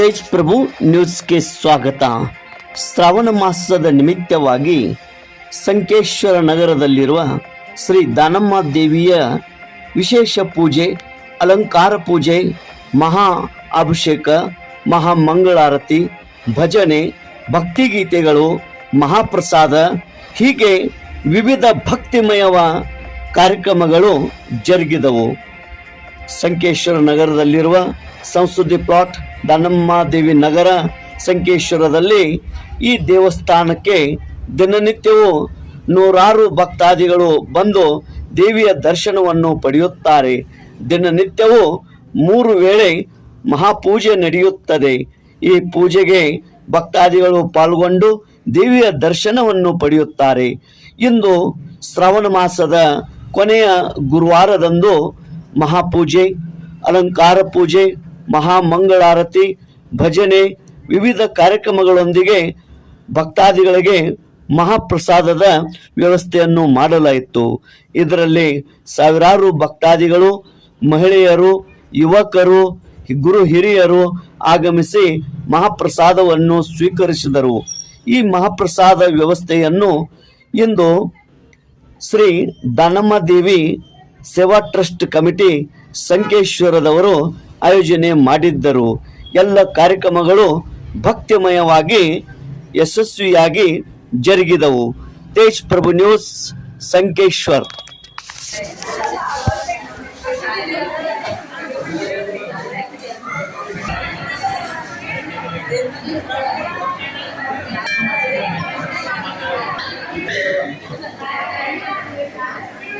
ತೇಜ್ ಪ್ರಭು ನ್ಯೂಸ್ಗೆ ಸ್ವಾಗತ. ಶ್ರಾವಣ ಮಾಸದ ನಿಮಿತ್ತವಾಗಿ ಸಂಕೇಶ್ವರ ನಗರದಲ್ಲಿರುವ ಶ್ರೀ ದಾನಮ್ಮ ದೇವಿಯ ವಿಶೇಷ ಪೂಜೆ, ಅಲಂಕಾರ ಪೂಜೆ, ಮಹಾ ಅಭಿಷೇಕ, ಮಹಾ ಮಂಗಳಾರತಿ, ಭಜನೆ ಭಕ್ತಿಗೀತೆಗಳು ಮಹಾಪ್ರಸಾದ, ಹೀಗೆ ವಿವಿಧ ಭಕ್ತಿಮಯವ ಕಾರ್ಯಕ್ರಮಗಳು ಜರುಗಿದವು. ಸಂಕೇಶ್ವರ ನಗರದಲ್ಲಿರುವ ಸಂಸ್ಕೃತಿ ಪ್ಲಾಟ್ ದಾನಮ್ಮ ದೇವಿ ನಗರ ಸಂಕೇಶ್ವರದಲ್ಲಿ ಈ ದೇವಸ್ಥಾನಕ್ಕೆ ದಿನನಿತ್ಯವೂ ನೂರಾರು ಭಕ್ತಾದಿಗಳು ಬಂದು ದೇವಿಯ ದರ್ಶನವನ್ನು ಪಡೆಯುತ್ತಾರೆ. ದಿನನಿತ್ಯವೂ ಮೂರು ವೇಳೆ ಮಹಾಪೂಜೆ ನಡೆಯುತ್ತದೆ. ಈ ಪೂಜೆಗೆ ಭಕ್ತಾದಿಗಳು ಪಾಲ್ಗೊಂಡು ದೇವಿಯ ದರ್ಶನವನ್ನು ಪಡೆಯುತ್ತಾರೆ. ಇಂದು ಶ್ರಾವಣ ಮಾಸದ ಕೊನೆಯ ಗುರುವಾರದಂದು ಮಹಾಪೂಜೆ, ಅಲಂಕಾರ ಪೂಜೆ, ಮಹಾಮಂಗಳಾರತಿ, ಭಜನೆ, ವಿವಿಧ ಕಾರ್ಯಕ್ರಮಗಳೊಂದಿಗೆ ಭಕ್ತಾದಿಗಳಿಗೆ ಮಹಾಪ್ರಸಾದದ ವ್ಯವಸ್ಥೆಯನ್ನು ಮಾಡಲಾಯಿತು. ಇದರಲ್ಲಿ ಸಾವಿರಾರು ಭಕ್ತಾದಿಗಳು, ಮಹಿಳೆಯರು, ಯುವಕರು, ಗುರು ಹಿರಿಯರು ಆಗಮಿಸಿ ಮಹಾಪ್ರಸಾದವನ್ನು ಸ್ವೀಕರಿಸಿದರು. ಈ ಮಹಾಪ್ರಸಾದ ವ್ಯವಸ್ಥೆಯನ್ನು ಇಂದು ಶ್ರೀ ದಾನಮ್ಮ ದೇವಿ ಸೇವಾ ಟ್ರಸ್ಟ್ ಕಮಿಟಿ ಸಂಕೇಶ್ವರದವರು ಆಯೋಜನೆ ಮಾಡಿದ್ದರು. ಎಲ್ಲ ಕಾರ್ಯಕ್ರಮಗಳು ಭಕ್ತಿಮಯವಾಗಿ ಯಶಸ್ವಿಯಾಗಿ ಜರುಗಿದವು. Tej Prabhu news, Sankeshwar.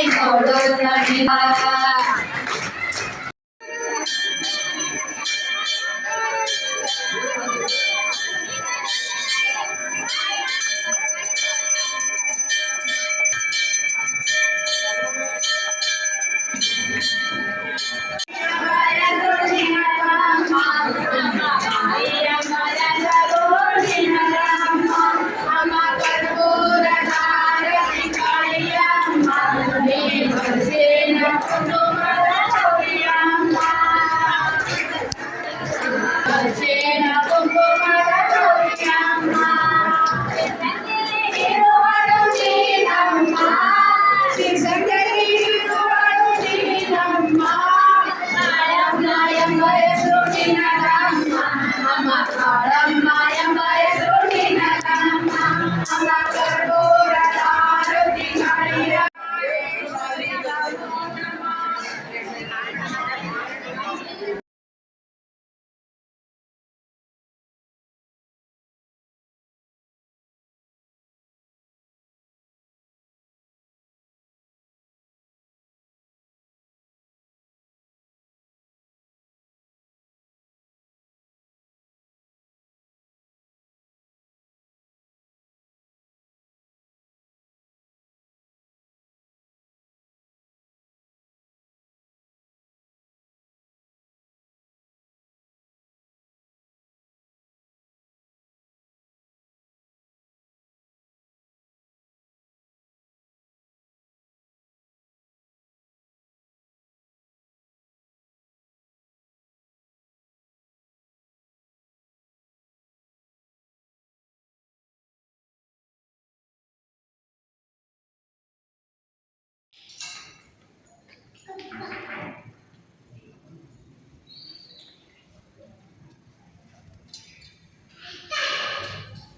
color la vida. tem